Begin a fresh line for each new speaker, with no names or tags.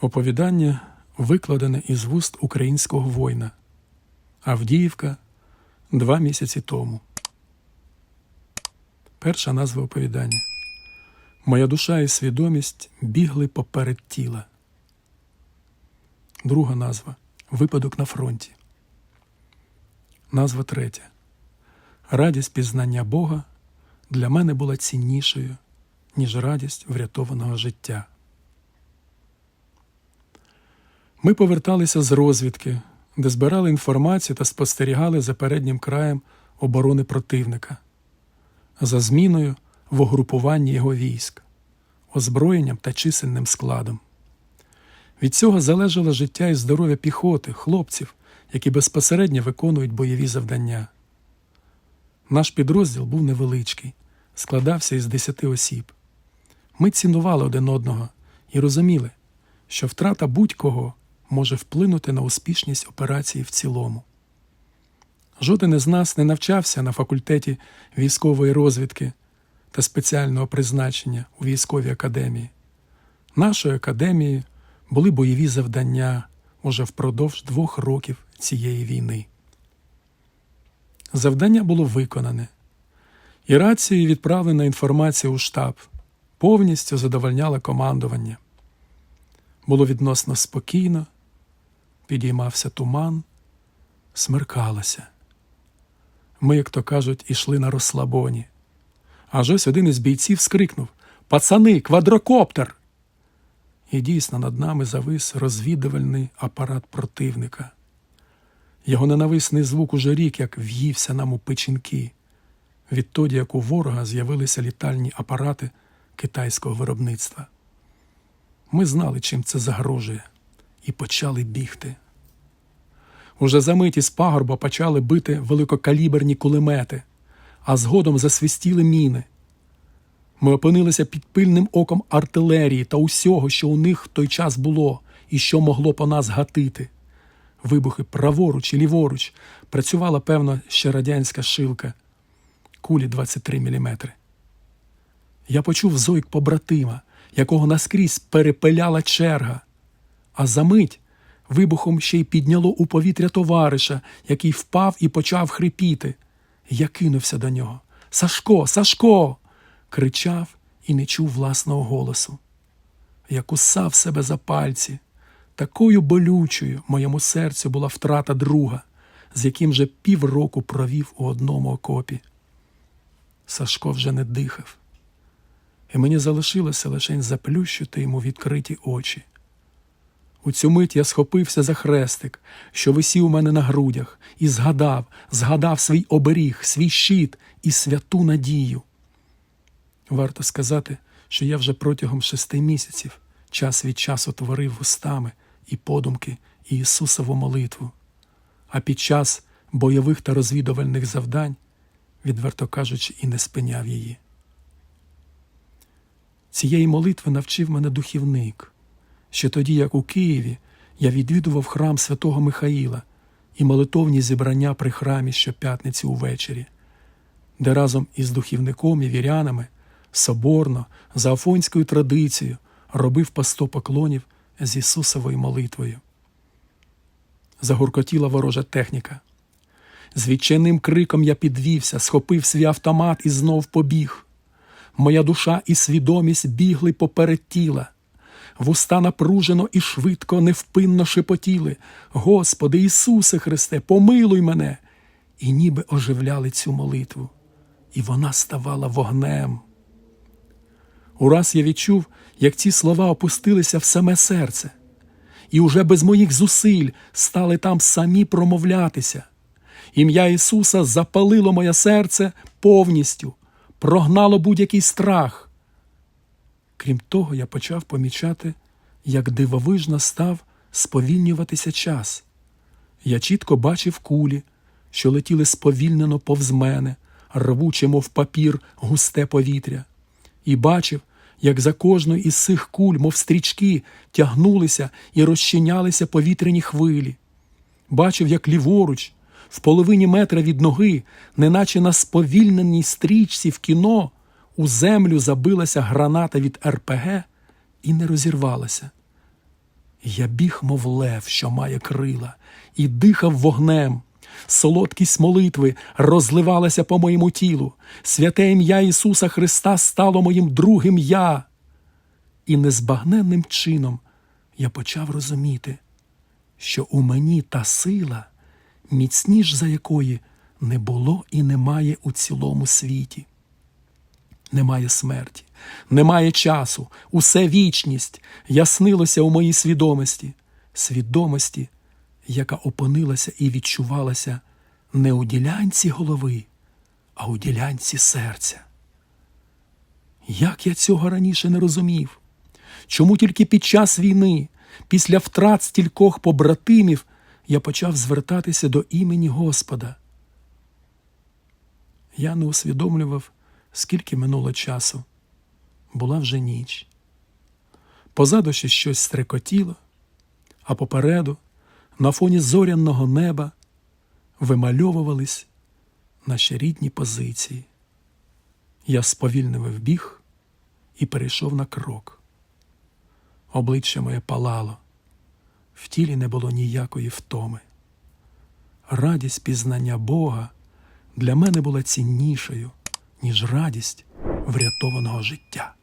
Оповідання викладене із вуст українського воїна. Авдіївка два місяці тому. Перша назва оповідання. Моя душа і свідомість бігли поперед тіла. Друга назва Випадок на фронті. Назва третя. Радість пізнання Бога для мене була ціннішою, ніж радість врятованого життя. Ми поверталися з розвідки, де збирали інформацію та спостерігали за переднім краєм оборони противника, за зміною в угрупуванні його військ, озброєнням та чисельним складом. Від цього залежало життя і здоров'я піхоти, хлопців, які безпосередньо виконують бойові завдання. Наш підрозділ був невеличкий, складався із десяти осіб. Ми цінували один одного і розуміли, що втрата будь-кого може вплинути на успішність операції в цілому. Жоден із нас не навчався на факультеті військової розвідки та спеціального призначення у військовій академії. Нашою академією були бойові завдання уже впродовж двох років цієї війни. Завдання було виконане, і рацією відправлена інформація у штаб повністю задовольняла командування. Було відносно спокійно, підіймався туман, смеркалося. Ми, як то кажуть, ішли на розслабоні. Аж ось один із бійців скрикнув Пацани, квадрокоптер! І дійсно над нами завис розвідувальний апарат противника. Його ненависний звук уже рік як в'ївся нам у печінки, відтоді як у ворога з'явилися літальні апарати китайського виробництва. Ми знали, чим це загрожує, і почали бігти. Уже за мить із пагорба почали бити великокаліберні кулемети, а згодом засвистіли міни. Ми опинилися під пильним оком артилерії та усього, що у них в той час було і що могло по нас гатити. Вибухи праворуч і ліворуч працювала, певно, ще радянська шилка, кулі 23 мм. Я почув зойк побратима, якого наскрізь перепиляла черга, а за мить вибухом ще й підняло у повітря товариша, який впав і почав хрипіти. Я кинувся до нього. Сашко, Сашко! кричав і не чув власного голосу. Я кусав себе за пальці. Такою болючою моєму серцю була втрата друга, з яким же півроку провів у одному окопі. Сашко вже не дихав, і мені залишилося лише заплющити йому відкриті очі. У цю мить я схопився за хрестик, що висів у мене на грудях, і згадав, згадав свій оберіг, свій щит і святу надію. Варто сказати, що я вже протягом шести місяців час від часу творив устами і подумки Ісусову молитву, а під час бойових та розвідувальних завдань, відверто кажучи, і не спиняв її. Цієї молитви навчив мене духівник, ще тоді, як у Києві я відвідував храм святого Михаїла і молитовні зібрання при храмі щоп'ятниці увечері, де разом із духівником і вірянами соборно, за афонською традицією, робив по сто поклонів з Ісусовою молитвою. Загуркотіла ворожа техніка. З відчайним криком я підвівся, схопив свій автомат і знов побіг. Моя душа і свідомість бігли поперед тіла. Вуста напружено і швидко, невпинно шепотіли. Господи Ісусе Христе, помилуй мене! І ніби оживляли цю молитву, і вона ставала вогнем. Ураз я відчув, як ці слова опустилися в саме серце, і уже без моїх зусиль стали там самі промовлятися. Ім'я Ісуса запалило моє серце повністю, прогнало будь-який страх. Крім того, я почав помічати, як дивовижно став сповільнюватися час. Я чітко бачив кулі, що летіли сповільнено повз мене, рвуче, мов папір, густе повітря і бачив, як за кожною із цих куль, мов стрічки, тягнулися і розчинялися повітряні хвилі. Бачив, як ліворуч, в половині метра від ноги, неначе на сповільненій стрічці в кіно, у землю забилася граната від РПГ і не розірвалася. Я біг, мов лев, що має крила, і дихав вогнем. Солодкість молитви розливалася по моєму тілу. Святе ім'я Ісуса Христа стало моїм другим я. І незбагненним чином я почав розуміти, що у мені та сила, міцніш за якої не було і немає у цілому світі. Немає смерті, немає часу, усе вічність яснилося у моїй свідомості, свідомості, яка опинилася і відчувалася не у ділянці голови, а у ділянці серця. Як я цього раніше не розумів? Чому тільки під час війни, після втрат стількох побратимів, я почав звертатися до імені Господа? Я не усвідомлював, скільки минуло часу. Була вже ніч. Позаду ще щось стрекотіло, а попереду, на фоні зоряного неба, вимальовувались наші рідні позиції. Я сповільнив біг і перейшов на крок. Обличчя моє палало, в тілі не було ніякої втоми. Радість пізнання Бога для мене була ціннішою, ніж радість врятованого життя.